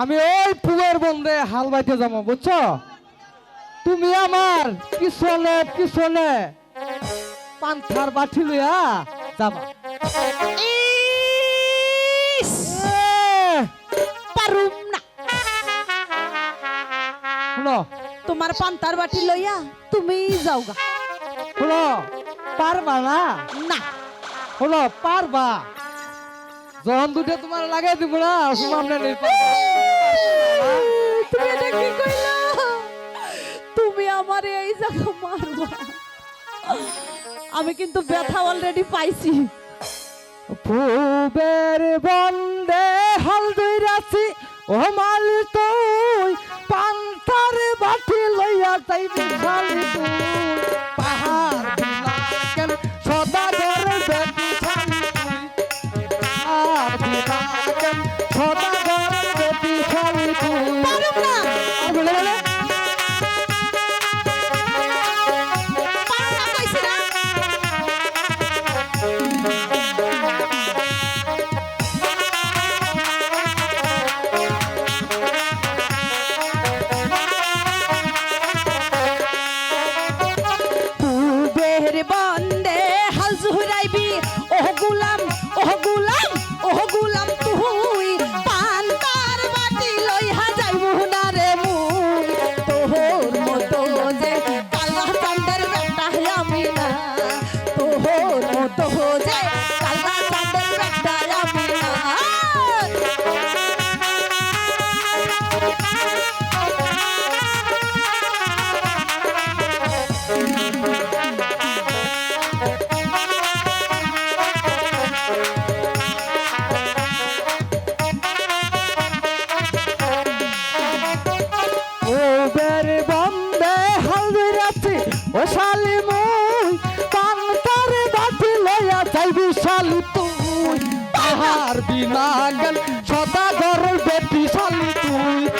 আমি ওই পুয়ের বন্ধে হাল বাইতে যাব বুঝছ? তুমি আমার পিছনে পিছনে পান্থার বাটি লইয়া যাবা। পারুম না। শুনো। তোমার পান্তার বাটি লইয়া তুমি যাওগা। শুনো পারবা না? না। শুনো পারবা। যখন দুটো তোমার লাগাই দিব না পারবা তুমি এটা কি কইলা? তুমি আমার এই জায়গা মারবা। আমি কিন্তু ব্যথা অলরেডি পাইছি। পুবের বন্দে হাল ধইরাছি। ও মাল তুই ওহ তুই পাহাড় বিনা গেল সদা ঘরের বেটি শালি তুই।